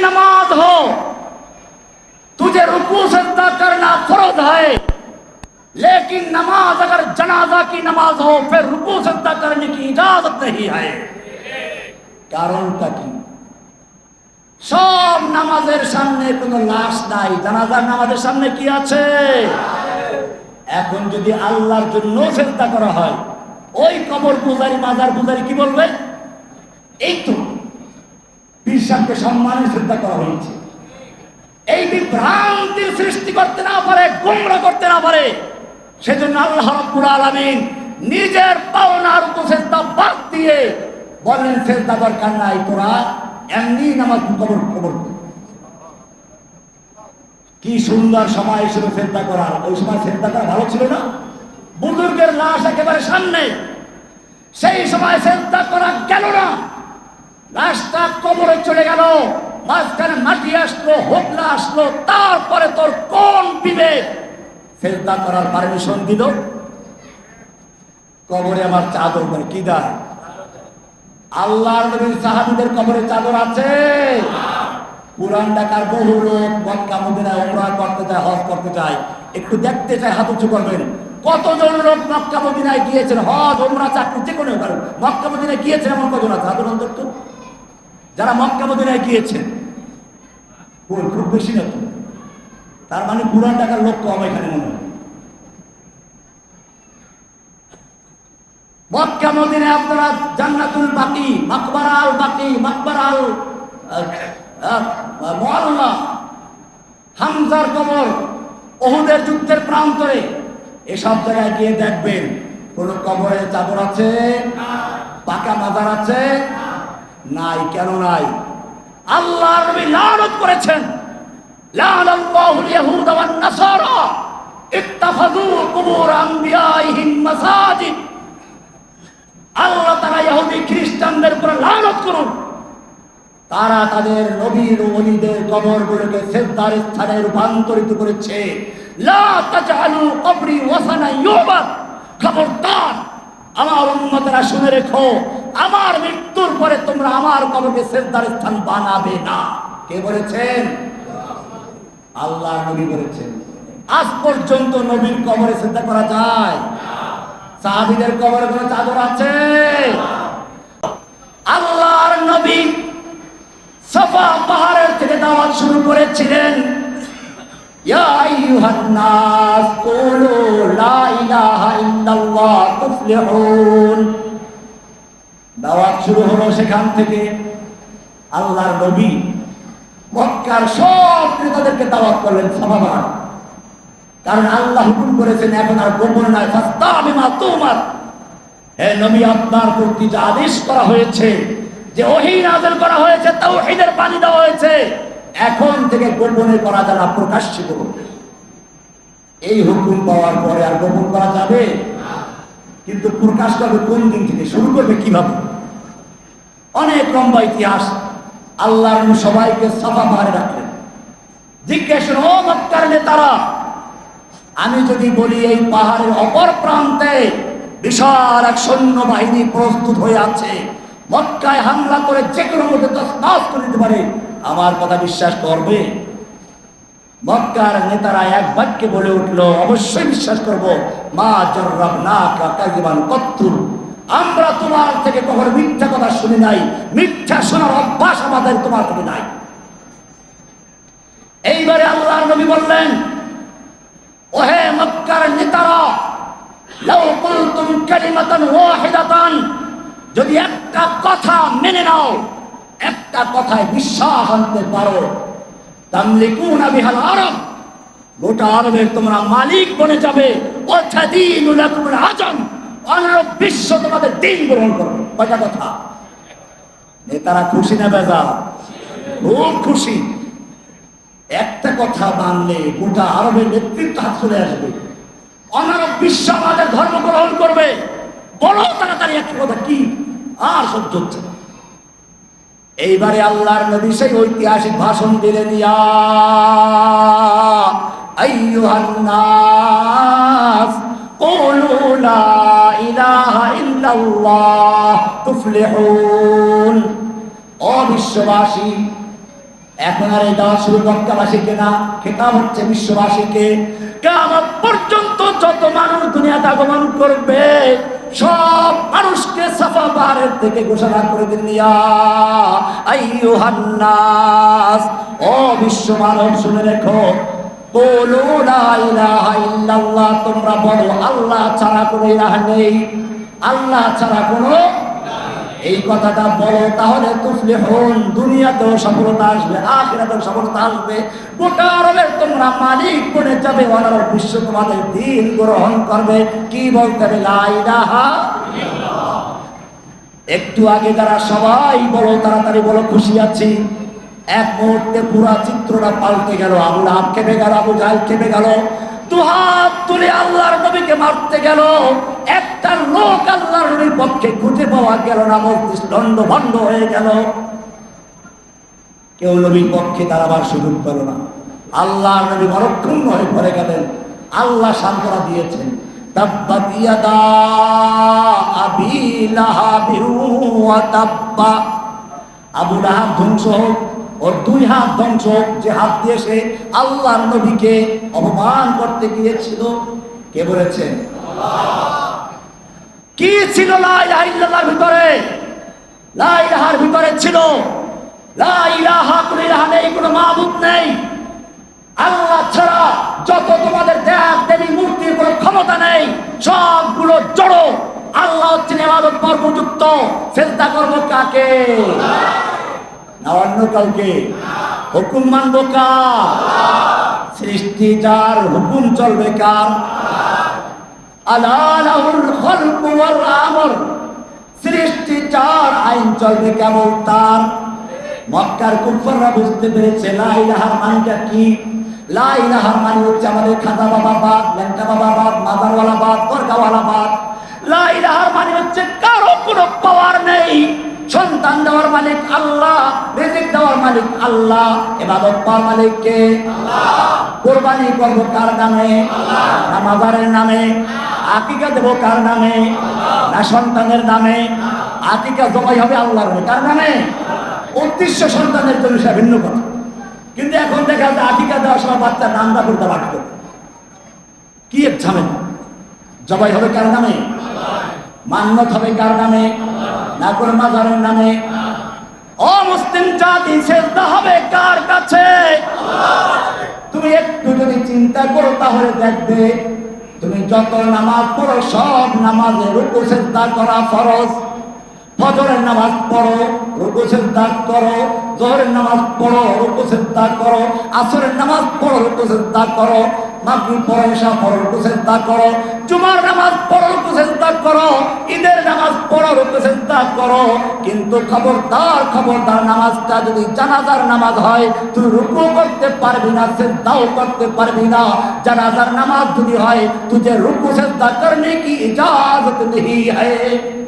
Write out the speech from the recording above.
नमाज हो तुझे रुकू सजदा करना फर्ज है लेकिन नमाज अगर जनाजा की नमाज हो फिर रुकू सजदा करने की इजाजत नहीं है কারণটা কি সব নামাজের সামনে কোনো লাশ নাই জানাজার নামাজের সামনে কি আছে এখন যদি আল্লাহর জন্য চেষ্টা করা হয় ওই কবর পূজারি মাজার পূজারি কি বলবে এই তো সাহেবকে সম্মানের চিন্তা করা হয়েছে। এই বিভ্রান্তির সৃষ্টি করতে না পারে, গুমরা করতে না পারে, সেজন্য আল্লাহ রাব্বুল আলামিন নিজের পাওনার উপসেদ্ধা বাদ দিয়ে বলেন সেজদা দরকার নাই, তোরা এমনি নামাজ কবর কবর কি সুন্দর সময় ছিল চিন্তা করার। ওই সময় চিন্তা করা ভালো ছিল না। বুজুর্গের লাশ একেবারে সামনে। সেই সময় চিন্তা করা গেল না। লাশটা কবরে চলে গেল। মাঝখানে মাটি আসলো, হোকলা আসলো, তারপরে তোর কোন বিবেক? চিন্তা করার পারমিশন দিল। কবরে আমার চাদর করে কি দেয়? আল্লাহর নবীর সাহাবীদের কবরে চাদর আছে। পুরান ঢাকার বহু লোক মক্কা, মদিনায় ওমরা করতে চায়, হজ করতে যায় একটু দেখতে চায়, হাত উঁচু করবেন। কতজন লোক মক্কা, মদিনায় গিয়েছেন? হজ ওমরা চাকরি, যে কোনো মক্কা, মদিনায় গিয়েছেন এমন কজন আছে? হাতের অন্তর তো যারা মক্কা মদিনায় গিয়েছেন কই, খুব বেশি না তার মানে পুরান টাকার লোক কম এখানে মনে হয়। মক্কা মদিনে আপনারা জান্নাতুল বাকি মাকবারা আল বাকি মাকবারা আল হামজার কবর ওহুদের যুদ্ধের প্রান্তরে এসব জায়গায় গিয়ে দেখবেন কোন কবরে চাদর আছে পাকা মাজার আছে নাই, কেন নাই? আল্লাহ নবী লানত করেছেন। লানাল্লাহুল ইয়াহুদা ওয়ান নাসারা ইত্তাখাযু কুবুর আনবিয়াইহিম মাসাজিদ। আল্লাহ তারা ইহুদি খ্রিস্টানদের উপর লানত করুন। তারা তাদের নবীর ও ওলিদের কবরগুলোকে সেজদার স্থানে রূপান্তরিত করেছে। লা তাজআলু কবরি ওয়াসানা ইউবাদ। খবরদার আমার উম্মতেরা শুনে রেখো, আমার মৃত্যুর পরে তোমরা আমার কবরকে সেজদার স্থান বানাবে না। কে বলেছেন? আল্লাহ নবী বলেছেন, আজ পর্যন্ত নবীর কবরে চিন্তা করা যায়? সাহাবিদের কবরে চাদর আছে? আল্লাহর নবী সফা পাহাড়ের থেকে দাওয়াত শুরু করেছিলেন। ইয়া আইয়ুহান নাস কুলু লা ইলাহা ইল্লাল্লাহ তুফলিহুন দাওয়াত শুরু হলো সেখান থেকে। আল্লাহর নবী মক্কার সব ক্রেতাদেরকে দাওয়াত করলেন সভাবার কারণ আল্লাহ হুকুম করেছেন, এখন আর গোপন নয়। ফাস্তাবিমা তুমার। হে নবী, আপনার প্রতি যে আদেশ করা হয়েছে। যে ওহি নাযিল করা হয়েছে তাও তাওহীদের পানি দেওয়া হয়েছে। এখন থেকে গোপনে করা যারা প্রকাশ্যে করুন। এই হুকুম পাওয়ার পরে আর গোপন করা যাবে? কিন্তু প্রকাশ করবে কোন দিন থেকে? শুরু করবে কীভাবে? অনেক লম্বা ইতিহাস। আল্লাহ সবাইকে সাফা মারে রাখলেন। জিজ্ঞেস ও মক্কার নেতারা, আমি যদি বলি এই পাহাড়ের অপর প্রান্তে বিশাল এক সৈন্য বাহিনী প্রস্তুত হয়ে আছে, মক্কায় হামলা করে যে কোনো মধ্যে করে দিতে পারে আমার কথা বিশ্বাস করবে? মক্কার নেতারা এক বাক্যে বলে উঠল, অবশ্যই বিশ্বাস করব। মা জর্রাব না কাজিবান কত্তুর আমরা তোমার থেকে কখনো মিথ্যা কথা শুনি নাই। মিথ্যা শোনার অভ্যাস আমাদের তোমার থেকে নাই। এইবারে আল্লাহর নবী বললেন, ওহে মক্কার নেতারা, লাউ কুলতুম কালিমাতান ওয়াহিদাতান, যদি একটা কথা মেনে নাও একটা কথায় বিশ্বাস আনতে পারো। গোটা আরবের তোমরা মালিক বনে যাবে। বিশ্ব তোমাদের দিন গ্রহণ করবে। কয়টা কথা? নেতারা খুশি না বেজা খুব খুশি। একটা কথা মানলে গোটা আরবের নেতৃত্ব হাত চলে আসবে। অনারব বিশ্ব আমাদের ধর্ম গ্রহণ করবে। বড় তাড়াতাড়ি একটা কথা কি? আর সহ্য হচ্ছে না। এইবারে আল্লাহর নবী সেই ঐতিহাসিক ভাষণ দিলেন, ইয়া আইয়ুহান নাস কুলু লা ইলাহা ইল্লাল্লাহ তুফলিহুন। ও বিশ্ববাসী, এখন আর দেওয়া শুরু মক্কাবাসীকে না খেতাব হচ্ছে বিশ্ববাসীকে। কেমন পর্যন্ত যত মানুষ দুনিয়াতে আগমন করবে, সব মানুষকে সাফা পাহাড়ের থেকে ঘোষণা করে দিন আইয়ুহান্নাস, ও মানব, শুনে রেখো। তোমরা বলো, আল্লাহ ছাড়া কোনো ইলাহ নেই। আল্লাহ ছাড়া কোনো এই কথাটা বলো, তাহলে তুফলে হন, দুনিয়াতেও সফলতা আসবে, আখিরাতেও সফলতা আসবে। গোটা তোমরা মালিক বনে যাবে অনার বিশ্ব তোমাদের দিন গ্রহণ করবে। কি বলতে হবে? লা ইলাহা একটু আগে যারা সবাই বলো, তাড়াতাড়ি বলো, খুশি আছি। এক মুহূর্তে পুরা চিত্রটা পাল্টে গেল, আবু লাভ খেপে গেল, আবু জাহেল খেপে গেল। দু হাত তুলে আল্লাহর নবীকে মারতে গেল। একটা লোক আল্লাহর পক্ষে খুঁজে পাওয়া গেল না, মস্তিষ্ক দণ্ড ভণ্ড হয়ে গেল। কেউ নবীর পক্ষে দাঁড়াবার সুযোগ পেল না। আল্লাহ নবী মরক্ষুণ্ণ হয়ে পড়ে গেলেন। আল্লাহ সান্ত্বনা দিয়েছেন আবি লাহাব ধ্বংস হোক, ওর দুই হাত ধ্বংস হোক, যে হাত দিয়ে সে আল্লাহর নবীকে অপমান করতে গিয়েছিল, কে বলেছেন? কি ছিল লা ইলাহা ইল্লাল্লাহর ভিতরে? লা ইলাহার ভিতরে ছিল। লা ইলাহা, কোনো ইলাহা নেই, কোনো মাবুদ নেই। আল্লাহ ছাড়া যত তোমাদের দেব, দেবী, মূর্তির কোনো ক্ষমতা নেই, সবগুলো জড়ো। আল্লাহ হচ্ছেন এবাদত কর্মযুক্ত। চেষ্টা করব কাকে? না অন্য কাউকে? হুকুম মানব কার? সৃষ্টি যার হুকুম চলবে কার? সৃষ্টি যার আইন চলবে কেবল তার? মক্কার কুফররা বুঝতে পেরেছে লা ইলাহার মানেটা কি? লা ইলাহার মানে হচ্ছে আমাদের খাজা বাবা বাদ ল্যাংটা বাবা বাদ মাদারওয়ালা বাদ দরগাওয়ালা বাদ লা ইলাহার মানে হচ্ছে কারও কোনো পাওয়ার নেই। সন্তান দেওয়ার মালিক আল্লাহ, রিজিক দেওয়ার মালিক আল্লাহ এবাদত পাওয়ার মালিক কে? কোরবানি করব কার নামে? না মাজারের নামে? আকিকা দেব কার নামে? না সন্তানের নামে? আকিকা জবাই হবে আল্লাহর কার নামে? উদ্দেশ্য সন্তানের জন্য সে ভিন্ন কথা। কিন্তু এখন দেখা যায় আকিকা দেওয়ার সময় বাচ্চার নামটা করতে বাধ্য কি এক জবাই হবে কার নামে? মান্যত হবে কার নামে? না করে মাজারের নামে? অমুসলিম জাতি, সেজদা হবে কার কাছে? তুমি একটু যদি চিন্তা করো তাহলে দেখবে তুমি যত নামাজ পড়ো, সব নামাজে রুকু চিন্তা করা ফরজ। ফজরের নামাজ পড়ো, রুকু চিন্তা করো। জোহরের নামাজ পড়ো, রুকু চিন্তা করো। আসরের নামাজ পড়ো, রুকু চিন্তা করো। মাগরিব পড়ো এসা পড়ো, রুকু সেজদা করো। জুমার নামাজ পড়ো, রুকু সেজদা করো। ঈদের নামাজ পড়ার চেষ্টা করো। কিন্তু খবরদার খবরদার নামাজটা যদি জানাজার নামাজ হয়, তুই রুকু করতে পারবি না সেদ্ধাও করতে পারবি না। জানাজার নামাজ যদি হয়, তুই যে রুকু সেদ্ধা করনে কি ইজাজত নেই হ্যাঁ